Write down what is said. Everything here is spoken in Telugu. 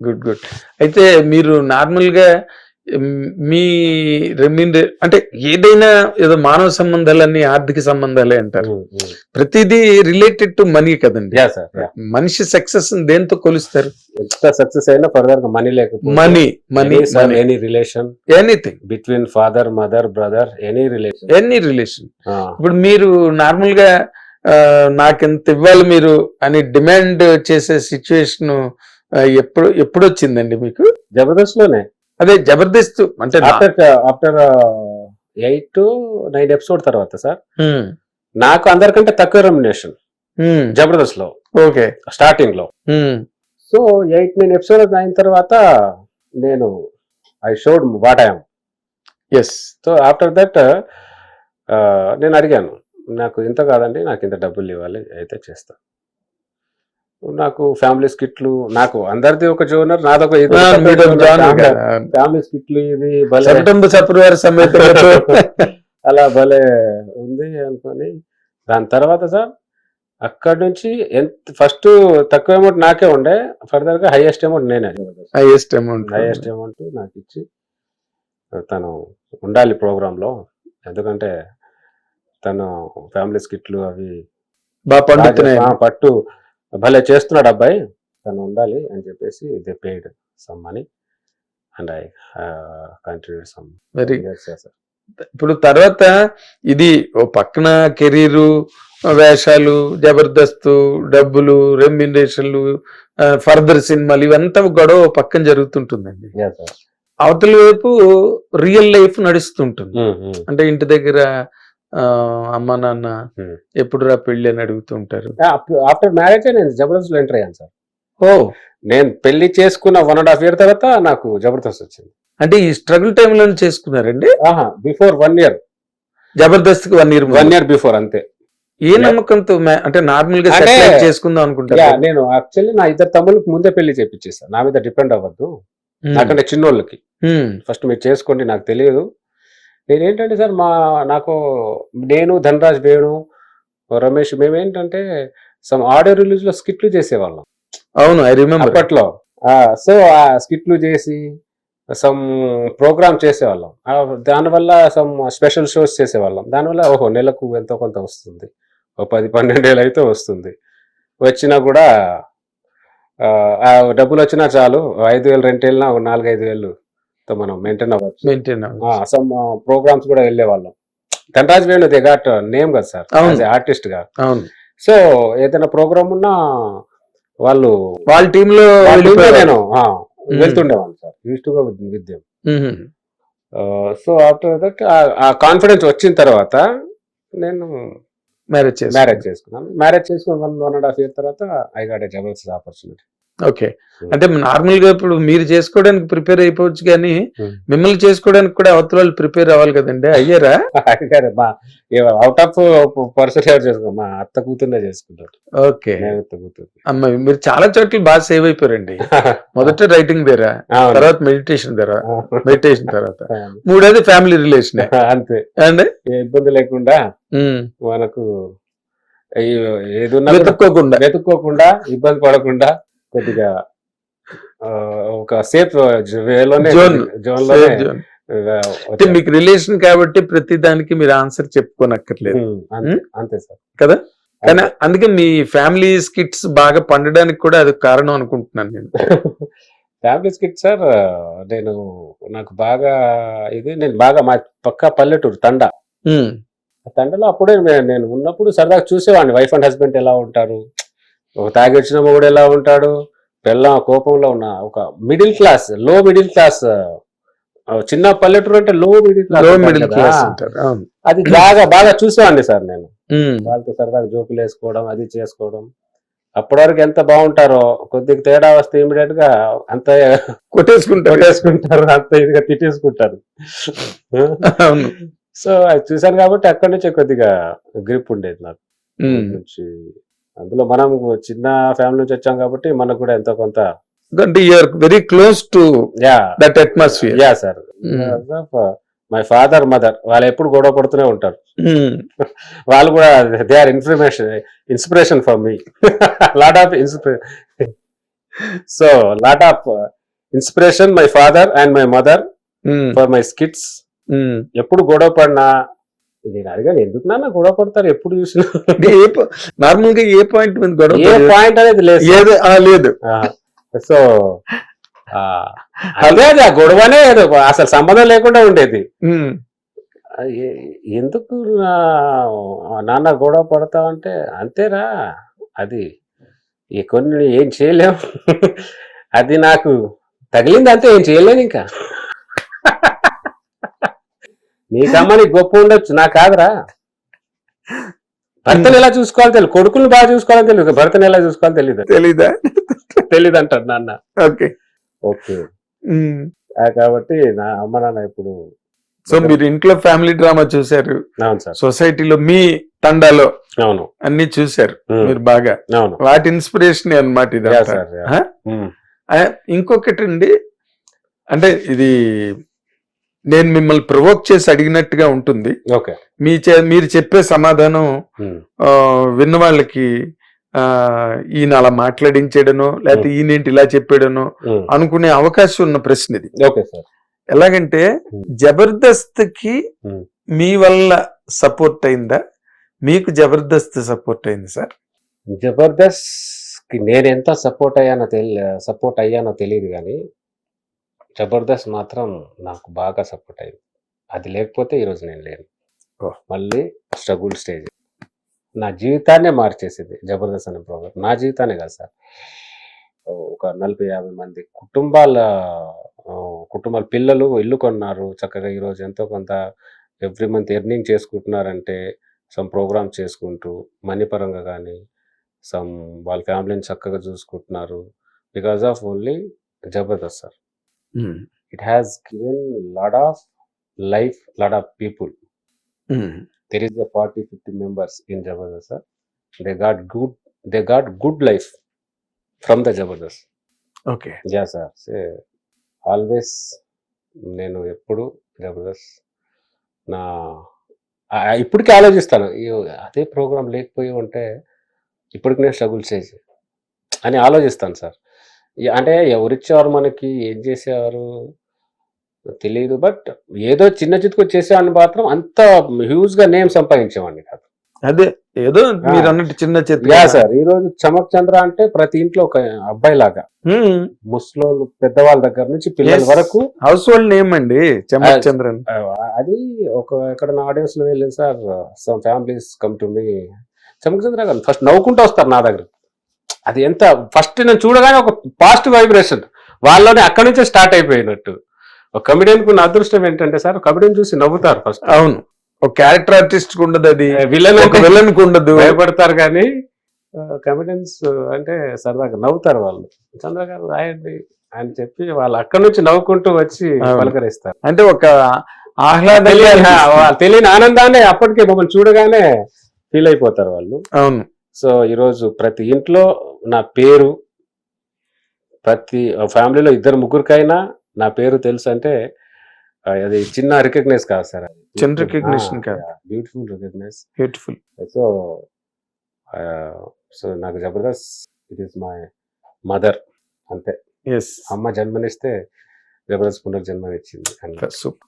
Good good. అయితే మీరు నార్మల్గా మ్, రెమ్యూనరే అంటే ఏదైనా ఏదో మానవ సంబంధాలన్నీ ఆర్థిక సంబంధాలే అంటారు. ప్రతిదీ రిలేటెడ్ టు మనీ కదండి. మనిషి సక్సెస్ దేంతో కొలుస్తారు? ఎంత సక్సెస్ అయినా ఫర్దర్గా మనీ లేకపోతే money money any relation anything. Between father mother brother any relation. Any relation. ఇప్పుడు మీరు నార్మల్గా నాకింత ఇవ్వాలి మీరు అని డిమాండ్ చేసే సిచ్యువేషన్ ఎప్పుడు ఎప్పుడు వచ్చిందండి మీకు? జబర్దస్త్లోనే అదే జబర్దస్త్ అంటే after after eight to nine episode తర్వాత సార్. నాకు అందరికంటే తక్కువ రెమ్యునేషన్. హ్మ్, జబర్దస్త్లో ఓకే. స్టార్టింగ్లో సో ఎయిట్ నైన్ ఎపిసోడ్ అయిన తర్వాత నేను I showed what I'm yes. So after that నేను అడిగాను నాకు ఇంత కాదండి నాకు ఇంత డబ్బులు ఇవ్వాలి అయితే చేస్తా. నాకు ఫ్యామిలీ స్కిట్లు నాకు అందరిది ఒక జోనర్ నాదొక. ఫ్యామిలీ స్కిట్లు ఇది భలే. సెప్టెంబర్ సప్రవారి సమేత అలా భలే ఉంది అనుకొని. దాని తర్వాత సార్ అక్కడి నుంచి ఎంత ఫస్ట్ తక్కువ అమౌంట్ నాకే ఉండే. ఫర్దర్గా హైయెస్ట్ అమౌంట్ నేనే. హైయెస్ట్ అమౌంట్ హైయెస్ట్ అమౌంట్ నాకు ఇచ్చి తను ఉండాలి ప్రోగ్రామ్లో ఎందుకంటే తను ఫ్యామిలీ స్కిట్లు అవి పట్టు భలే చేస్తున్నాడు అబ్బాయి. తను ఉండాలి అని చెప్పేసి they paid some money and I continue some very ఇప్పుడు తర్వాత ఇది ఓ పక్కన కెరీరు వేషాలు జబర్దస్త్ డబ్బులు రెమ్యునరేషన్లు ఫర్దర్ సినిమాలు ఇవంతా గొడవ పక్కన జరుగుతుంటుందండి. అవతల వైపు రియల్ లైఫ్ నడుస్తుంటుంది. అంటే ఇంటి దగ్గర అమ్మ నాన్న. ఎప్పుడు రా పెళ్ళి అని అడుగుతుంటారు ఆఫ్టర్ మ్యారేజ్ నేను జబర్దస్త్లో ఎంటర్ అయ్యాను సార్. ఓ. నేను పెళ్ళి చేసుకున్న వన్ అండ్ హాఫ్ ఇయర్ తర్వాత నాకు జబర్దస్త్ వచ్చింది. అంటే ఈ స్ట్రగుల్ టైంలో చేసుకున్నారండి? ఆహా before one year Jabardasth one year one year before అంతే. ఏ నమ్మకంతో అంటే నార్మల్గా చేసుకుందాం యా అనుకుంటారు నేను యాక్చువల్లీ నా ఇద్దరు తమ్ముళ్ళకి ముందే పెళ్ళి చేపించేస్తాను నా మీద డిపెండ్ అవ్వద్దు. నాకంటే చిన్నోళ్ళకి. ఫస్ట్ మీరు చేసుకోండి నాకు తెలియదు. నేనేంటంటే సార్ మా నాకు నేను ధనరాజ్ వేణు రమేష్ మేమేంటంటే సమ్ ఆడియో రిలీజ్లో స్కిట్లు చేసేవాళ్ళం. అవును ఐ రిమెంబర్. అప్పట్లో. సో ఆ స్కిట్లు చేసి సమ్ ప్రోగ్రామ్ చేసేవాళ్ళం. దానివల్ల సమ్ స్పెషల్ షోస్ చేసేవాళ్ళం. దానివల్ల ఓహో నెలకు ఎంతో కొంత వస్తుంది. ఓ పది పన్నెండేళ్ళు అయితే వస్తుంది. వచ్చినా కూడా డబ్బులు వచ్చినా చాలు ఐదు వేలు ఒక నాలుగు ఐదు వేలు మనం మెయింటైన్ అవ్వచ్చు. మెయింటైన్ సమ్ ప్రోగ్రామ్స్ కూడా వెళ్ళేవాళ్ళం. Dhanraj Venu they got name కదా సార్. ఆర్టిస్ట్గా. అవును. సో ఏదైనా ప్రోగ్రామ్ ఉన్నా వాళ్ళు వాళ్ళ టీమ్లో వాళ్ళ. నేను ఆ, వెళ్తుండేవాడిని సార్ యూస్ టు విద్యం. సో ఆఫ్టర్ దట్ ఆ కాన్ఫిడెన్స్ వచ్చిన తర్వాత నేను మ్యారేజ్ మ్యారేజ్ చేసుకున్నాను. మ్యారేజ్ చేసుకున్న one one and half year తర్వాత I got a Jabardasth opportunity okay. అంటే నార్మల్గా ఇప్పుడు మీరు చేసుకోవడానికి ప్రిపేర్ అయిపోవచ్చు కానీ Hmm. మిమ్మల్ని చేసుకోవడానికి కూడా అవతల వాళ్ళు ప్రిపేర్ అవ్వాలి కదండి. అయ్యారా? మా అవుట్ ఆఫ్ పర్సన్ ఎవరు చేసుకో మా అత్త కూతుర్నే చేసుకుంటారు ఓకే. అత్త కూతురు మీరు చాలా చోట్ల బాగా సేవ్ అయిపోయారండి. మొదట రైటింగ్ అవును. తర్వాత మెడిటేషన్ దేరా మెడిటేషన్ తర్వాత. మూడోది ఫ్యామిలీ రిలేషన్. అంతే. అండి? ఇబ్బంది లేకుండా. మనకు వెతుక్కోకుండా. వెతుక్కోకుండా ఇబ్బంది పడకుండా కొద్దిగా ఒక సేఫ్ వేలోనే. జోన్లోనే అంటే. మీకు రిలేషన్ కాబట్టి ప్రతి దానికి మీరు ఆన్సర్ చెప్పుకోనక్కర్లేదు. అంతే సార్. కదా? కానీ అందుకే మీ ఫ్యామిలీ స్కిట్స్ బాగా పండడానికి కూడా అది కారణం అనుకుంటున్నాను నేను. ఫ్యామిలీ స్కిట్ సార్ నేను నాకు బాగా ఇది నేను బాగా మా పక్క పల్లెటూరు తండ. తండలో అప్పుడే నేను ఉన్నప్పుడు సరదాగా చూసేవాడిని వైఫ్ అండ్ హస్బెండ్ ఎలా ఉంటారు ఒక తాగి వచ్చిన మొగుడు ఎలా ఉంటాడు? పెళ్ళం కోపంలో ఉన్న ఒక మిడిల్ క్లాస్లో మిడిల్ క్లాస్ చిన్న పల్లెటూరు అంటే లో మిడిల్ క్లాస్ మిడిల్. క్లాస్ అది బాగా బాగా చూసేవాడిని సార్ నేను. వాళ్ళతో సరదాగా జోకులు వేసుకోవడం అది చేసుకోవడం. అప్పటి వరకు ఎంత బాగుంటారో కొద్దిగా తేడా వస్తే ఇమీడియట్గా అంత కొట్టేసుకుంటారు. కొట్టేసుకుంటారు అంత ఇదిగా తిట్టేసుకుంటారు. సో అది చూశాను కాబట్టి అక్కడి నుంచి కొద్దిగా గ్రిప్ ఉండేది నాకు. నుంచి అందులో మనం చిన్న ఫ్యామిలీ నుంచి వచ్చాం కాబట్టి మనకు కూడా ఎంతో కొంత అంటే you're very close to that atmosphere yeah sir my father mother వాళ్ళు ఎప్పుడు గొడవ పడుతూనే ఉంటారు. వాళ్ళు కూడా they are information inspiration for me lot of inspiration so lot of inspiration my father and my mother for my skits. ఎప్పుడు గొడవ పడినా నేను అడిగాను. ఎందుకు నాన్న గొడవ పడతారు? ఎప్పుడు చూసినా. నార్మల్గా ఏ పాయింట్ మీద గొడవ ఏ? పాయింట్ అనేది లేదు. లేదు. సో అదే అది ఆ గొడవనే ఏదో అసలు సంబంధం లేకుండా ఉండేది. ఎందుకు నాన్న గొడవ పడతావంటే అంతేరా అది కొన్ని ఏం చేయలేం. అది నాకు తగిలింది అంతే ఏం చేయలేను ఇంకా. నీకమ్మ నీకు గొప్ప ఉండొచ్చు నాకు కాదురా. భర్తను ఎలా చూసుకోవాలో తెలియదు కొడుకుని బాగా చూసుకోవాలని తెలియదు భర్తను ఎలా చూసుకోవాలో తెలియదు తెలీదా? తెలియదు అంటాడు నాన్న. ఓకే. ఓకే. కాబట్టి నా అమ్మ నాన్న ఇప్పుడు సో మీరు ఇంట్లో ఫ్యామిలీ డ్రామా చూశారు. అవును సార్. సొసైటీలో మీ తండాలో అవును. అన్ని ఉమ్, మీరు బాగా. అవును. వాటి ఇన్స్పిరేషన్ అన్నమాట ఇది ఇంకొకటి అండి అంటే ఇది నేను మిమ్మల్ని ప్రొవోక్ చేసి అడిగినట్టుగా ఉంటుంది. ఓకే. మీ మీరు చెప్పే సమాధానం ఆ, విన్న వాళ్ళకి ఈయన అలా మాట్లాడించాడనో లేకపోతే ఈయనేంటి ఇలా చెప్పాడనో ఉమ్, అనుకునే అవకాశం ఉన్న ప్రశ్న ఇది. Okay sir. ఎలాగంటే Hmm. జబర్దస్త్కి Hmm. మీ వల్ల సపోర్ట్ అయిందా? మీకు జబర్దస్త్ సపోర్ట్ అయింది సార్? జబర్దస్త్కి నేను ఎంత సపోర్ట్ అయ్యానో తెలి సపోర్ట్ అయ్యానో తెలియదు కానీ జబర్దస్త్ మాత్రం నాకు బాగా సపోర్ట్ అయింది అది లేకపోతే ఈరోజు నేను లేను. మళ్ళీ స్ట్రగుల్ స్టేజ్. నా జీవితాన్నే మార్చేసింది జబర్దస్త్ అనే ప్రోగ్రామ్. నా జీవితాన్ని కాదు సార్. ఒక నలభై యాభై మంది కుటుంబాల కుటుంబాల పిల్లలు ఇల్లు కొన్నారు. చక్కగా ఈరోజు ఎంతో కొంత ఎవ్రీ మంత్ ఎర్నింగ్ చేసుకుంటున్నారంటే సమ్ ప్రోగ్రామ్ చేసుకుంటూ మనీ పరంగా కానీ సమ్ వాళ్ళ ఫ్యామిలీని చక్కగా చూసుకుంటున్నారు. Because of only Jabardasth sir. It has given lot of life lot of people there is a 40 50 members in jabardast sir. they got good they got good life from the jabardast okay sir. Say always నేను ఎప్పుడు జబర్దస్త్ నా ఇప్పటికీ ఆలోచిస్తాను. అదే ప్రోగ్రామ్ లేకపోయి ఉంటే ఇప్పటికి నేను స్ట్రగుల్ చేసి అని ఆలోచిస్తాను సార్ అంటే ఎవరిచ్చేవారు మనకి? ఏం చేసేవారు తెలియదు బట్ ఏదో చిన్న చితుకు చేసేవాడిని మాత్రం అంత హ్యూజ్గా నేమ్ సంపాదించేవాడిని కాదు. అదే ఏదో మీరు అన్నట్టు చిన్న యా సార్ ఈ రోజు చమక్ చంద్ర అంటే ప్రతి ఇంట్లో ఒక అబ్బాయి లాగా ముస్లోళ్ళు పెద్దవాళ్ళ దగ్గర నుంచి పిల్లల. వరకు. హౌస్ హోల్డ్ నేమ్ అండి చమక్ ఆ, అది ఒక ఎక్కడ ఆడియన్స్లో వెళ్ళింది sir some families come to me Chammak Chandra garu first నవ్వుకుంటూ వస్తారు నా దగ్గర అది ఎంత ఫస్ట్ నేను చూడగానే ఒక పాజిటివ్ వైబ్రేషన్ వాళ్ళలోనే అక్కడి నుంచే స్టార్ట్ అయిపోయినట్టు. ఒక కమిడియన్కు నా అదృష్టం ఏంటంటే సార్ కమిడియన్ చూసి నవ్వుతారు ఫస్ట్ అవును. ఒక క్యారెక్టర్ ఆర్టిస్ట్కు ఉండదు అది విలన్ విలన్కు ఉండదు. భయపడతారు కానీ కమిడియన్స్ అంటే సరదాగా నవ్వుతారు వాళ్ళు. చంద్ర గారు రాయండి అని చెప్పి వాళ్ళు అక్కడి నుంచి నవ్వుకుంటూ వచ్చి. పలకరిస్తారు. అంటే ఒక. వాళ్ళు తెలియని ఆనందాన్ని అప్పటికే మమ్మల్ని చూడగానే ఫీల్ అయిపోతారు వాళ్ళు. అవును. సో ఈరోజు ప్రతి ఇంట్లో నా పేరు ప్రతి ఫ్యామిలీలో ఇద్దరు ముగ్గురికైనా నా పేరు తెలుసు అంటే అది చిన్న రికగ్నైజ్ కాదు సార్. చిన్న కాదు. Beautiful recognise beautiful so so నాకు Jabardasth it is my mother అంతే. ఎస్ అమ్మ జన్మనిస్తే జబర్దస్త్ పునర్జన్మనిచ్చింది. అని సూపర్